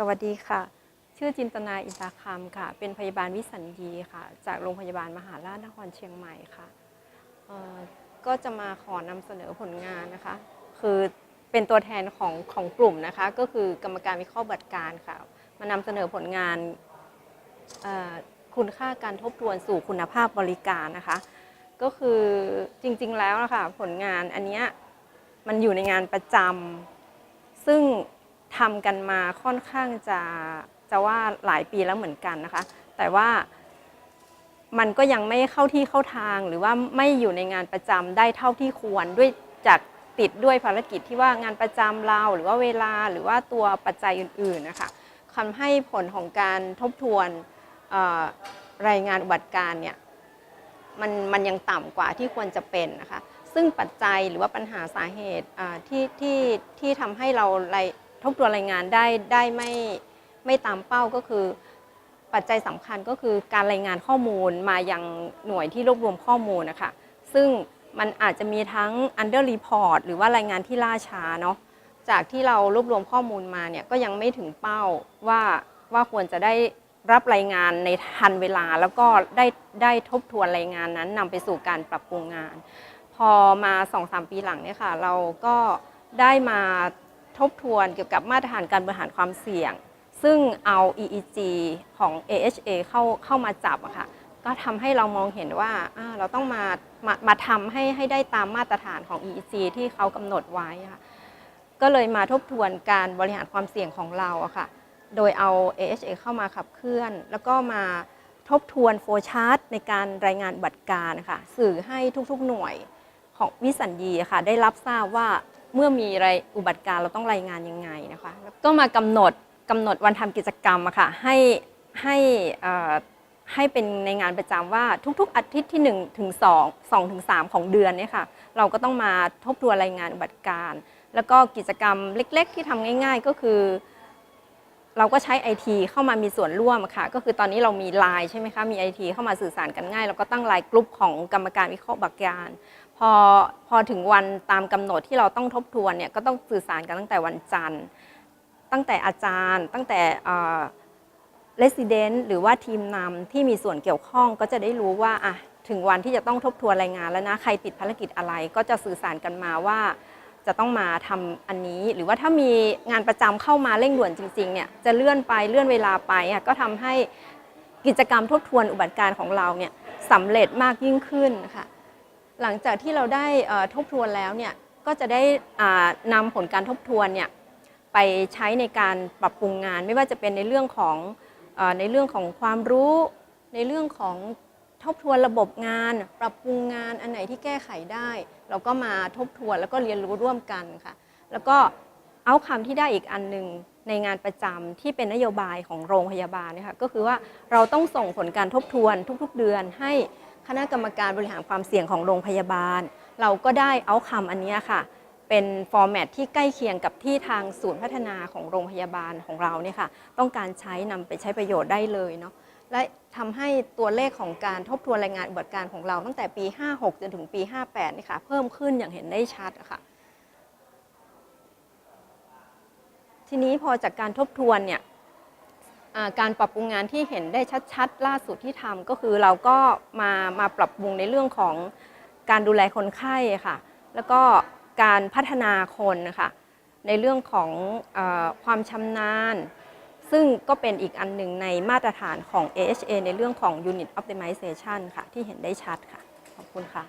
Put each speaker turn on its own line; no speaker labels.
สวัสดีค่ะ ชื่อจินตนาอินตาคำค่ะ เป็นพยาบาลวิสัญญีค่ะ จากโรงพยาบาลมหาราชนครเชียงใหม่ค่ะก็จะมาขอนำเสนอผลงานนะคะ คือเป็นตัวแทนของของกลุ่มนะคะ ก็คือกรรมการวิเคราะห์บัตรการค่ะ มานำเสนอผลงานคุณค่าการทบทวนสู่คุณภาพบริการนะคะ ก็คือจริงๆแล้วนะคะผลงานอันเนี้ยมันอยู่ในงานประจำซึ่ง ทำกันมาค่อนข้างจะจะว่าหลายปีแล้วเหมือนกันนะคะ แต่ว่ามันก็ยังไม่เข้าที่เข้าทางหรือว่าไม่อยู่ในงานประจำได้เท่าที่ควรด้วยจากติดด้วยภารกิจที่ว่างานประจำเราหรือว่าเวลาหรือว่าตัวปัจจัยอื่นๆนะคะทำให้ผลของการทบทวนรายงานอุบัติการเนี่ยมันมันยังต่ำกว่าที่ควรจะเป็นนะคะ ซึ่งปัจจัยหรือว่าปัญหาสาเหตุที่ที่ที่ทำให้เรา ทบทวนรายงานได้ได้ไม่ไม่ตามเป้าก็คือ ปัจจัยสำคัญก็คือการรายงานข้อมูลมายังหน่วยที่รวบรวมข้อมูลนะคะซึ่งมันอาจจะมีทั้ง under report หรือว่ารายงานที่ล่าช้าเนาะจากที่เรารวบรวมข้อมูลมาเนี่ยก็ยังไม่ถึงเป้าว่าว่าควรจะได้รับรายงานในทันเวลาแล้วก็ได้ได้ทบทวนรายงานนั้นนำไปสู่การปรับปรุงงาน พอมา 2-3 ปีหลังเนี่ยค่ะ เราก็ได้มา ทบทวนเกี่ยวกับมาตรฐานการบริหารความเสี่ยง ซึ่งเอา EEG ของ AHA เข้าเข้ามาจับอะค่ะก็ทำให้เรามองเห็นว่าเราต้องมามามาทำให้ให้ได้ตามมาตรฐานของ EEG ที่เขากำหนดไว้ค่ะก็เลยมาทบทวนการบริหารความเสี่ยงของเราอะค่ะ โดยเอา AHA เข้ามาขับเคลื่อน แล้วก็มาทบทวนโฟชาร์ตในการรายงานบัติการนะคะสื่อให้ทุกๆหน่วยของวิสัญญีค่ะ ได้รับทราบว่า เมื่อมีอะไรอุบัติการเราต้องรายงานยังไงนะคะแล้วก็มากำหนดกำหนดวันทำกิจกรรมอะค่ะให้ให้ให้เป็นในงานประจำว่าทุกๆ อาทิตย์ที่1ถึง2 2ถึง3ของเดือนเนี่ยค่ะเราก็ต้องมาทบทวนรายงานอุบัติการ แล้วก็กิจกรรมเล็ก ๆ ที่ทำง่าย ๆ ก็คือ เราก็ใช้ไอทีเข้ามามีส่วนร่วมค่ะ ก็คือตอนนี้เรามีไลน์ใช่ไหมคะมีไอทีเข้ามาสื่อสารกันง่าย เราก็ตั้งไลน์กลุ่มของกรรมการวิเคราะห์บัตรการ พอพอถึงวันตามกำหนดที่เราต้องทบทวนเนี่ยก็ต้องสื่อสารกันตั้งแต่วันจันทร์ ตั้งแต่อาจารย์ ตั้งแต่เลสซิเดนต์หรือว่าทีมนำที่มีส่วนเกี่ยวข้องก็จะได้รู้ว่าอะถึงวันที่จะต้องทบทวนรายงานแล้วนะใครติดภารกิจอะไรก็จะสื่อสารกันมาว่า จะต้องมาทำอันนี้ หรือว่าถ้ามีงานประจำเข้ามาเร่งด่วนจริงๆเนี่ยจะเลื่อนไปเลื่อนเวลาไปอะก็ทำให้กิจกรรมทบทวนอุบัติการของเราเนี่ยสำเร็จมากยิ่งขึ้นนะคะ หลังจากที่เราได้ทบทวนแล้วเนี่ยก็จะได้อ่านำผลการทบทวนเนี่ยไปใช้ในการปรับปรุงงาน ไม่ว่าจะเป็นในเรื่องของอในเรื่องของความรู้ ในเรื่องของทบทวนระบบงาน ปรับปรุงงานอันไหนที่แก้ไขได้ เราก็มาทบทวนแล้วก็เรียนรู้ร่วมกันค่ะ แล้วก็เอาคำที่ได้อีกอันหนึ่งในงานประจำที่เป็นนโยบายของโรงพยาบาลนี่ยค่ะก็คือว่าเราต้องส่งผลการทบทวนทุกๆเดือนให้ คณะกรรมการบริหารความเสี่ยงของโรงพยาบาล เราก็ได้เอาคำอันนี้ค่ะ เป็นฟอร์แมตที่ใกล้เคียงกับที่ทางศูนย์พัฒนาของโรงพยาบาลของเราเนี่ยค่ะ ต้องการใช้นำไปใช้ประโยชน์ได้เลยเนาะและทำให้ตัวเลขของการทบทวนรายงานอุบัติการของเราตั้งแต่ปี 56 จนถึงปี 58 นี่ค่ะ เพิ่มขึ้นอย่างเห็นได้ชัดค่ะ ทีนี้พอจากการทบทวนเนี่ย การปรับปรุงงานที่เห็นได้ชัดๆ ล่าสุดที่ทำก็คือเราก็มามาปรับปรุงในเรื่องของการดูแลคนไข้ค่ะ แล้วก็การพัฒนาคนนะคะในเรื่องของออความชำนาญ ซึ่งก็เป็นอีกอันหนึ่งในมาตรฐานของ AHA ในเรื่องของ Unit Optimization ค่ะ ที่เห็นได้ชัดค่ะ ขอบคุณค่ะ